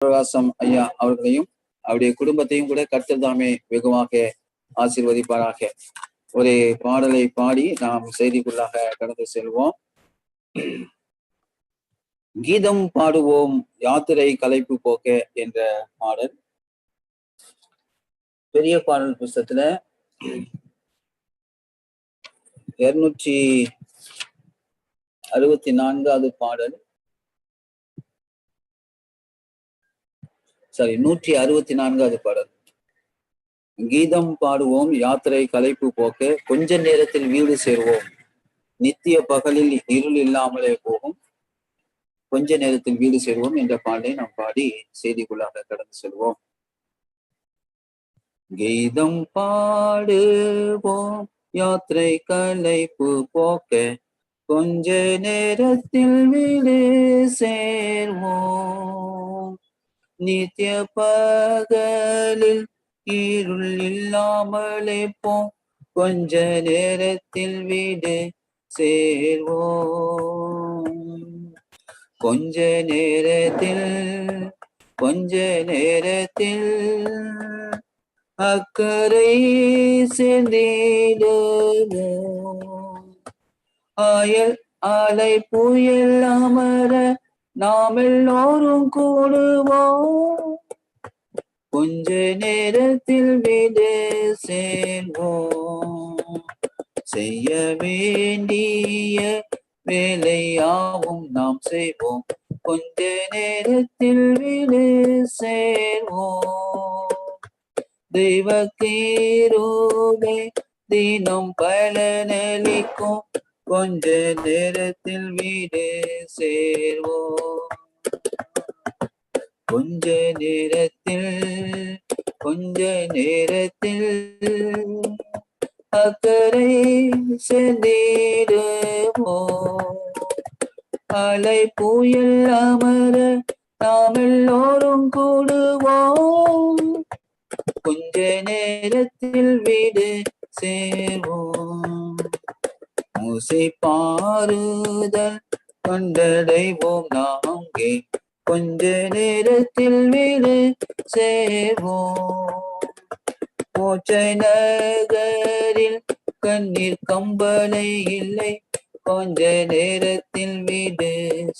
பிரகாசம் ஐயா அவர்களையும் அவருடைய குடும்பத்தையும் கூட கர்த்தர் தாமே வெகுவாக ஆசீர்வதிப்பாராக. ஒரு பாடலை பாடி நாம் செய்திக்குள்ளாக கடந்து செல்வோம். கீதம் பாடுவோம் யாத்திரை கலைப்பு போக்க என்ற பாடல். பெரிய பாடல் புஸ்தத்துல இருநூற்றி அறுபத்தி நான்காவது பாடல். சாரி நூற்றி அறுபத்தி நான்காவது பாடல். கீதம் பாடுவோம் யாத்திரை கலைப்பு போக்க. கொஞ்ச நேரத்தில் வீடு சேர்வோம். நித்திய பகலில் இருள் இல்லாமலே போகும். கொஞ்ச நேரத்தில் வீடு சேர்வோம் என்ற பாடலை நாம் பாடி செய்திக்குள்ளாக கடந்து செல்வோம். கீதம் பாடுவோம் யாத்திரை கலைப்பு போக்க. கொஞ்ச நேரத்தில் வீடு சேர்வோம். நித்திய பகலில் இருள் இல்லாமலே போ கொஞ்ச நேரத்தில் வீடு சேர்வோம். கொஞ்ச நேரத்தில் கொஞ்ச நேரத்தில் அக்கறை சேர்ந்திடுவோம். ஆயல் ஆலை புயல் அமர நாம் எல்லோரும் கூடுவோம். கொஞ்ச நேரத்தில் வீடு சேர்வோம். செய்ய வேண்டிய வேலையாவும் நாம் செய்வோம். கொஞ்ச நேரத்தில் வீடு சேர்வோம். தெய்வ கீரோகை தினம் பலனளிக்கும். கொஞ்ச நேரத்தில் வீடு சேர்வோம். கொஞ்ச நேரத்தில் கொஞ்ச நேரத்தில் அக்கறை சென்றிடுவோம் அலை புயல் அமர நாம் எல்லோரும் கூடுவோம். கொஞ்ச நேரத்தில் வீடு சேர்வோம். ஓசை பாருதல் கொண்டடைவோம் நாங்கே. கொஞ்ச நேரத்தில் வீடு சேவோம் ஓச்சை நகரில் கண்ணீர் கம்பளை இல்லை. கொஞ்ச நேரத்தில் வீடு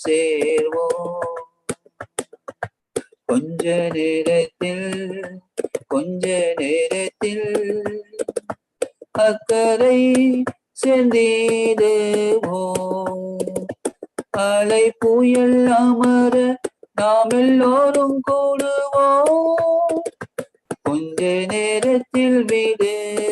சேர்வோம். கொஞ்ச நேரத்தில் கொஞ்ச நேரத்தில் அக்கறை சென்றிடுவோம் அலை புயல் அமர நாம் எல்லோரும் கூடுவோம். கொஞ்ச நேரத்தில் வீடு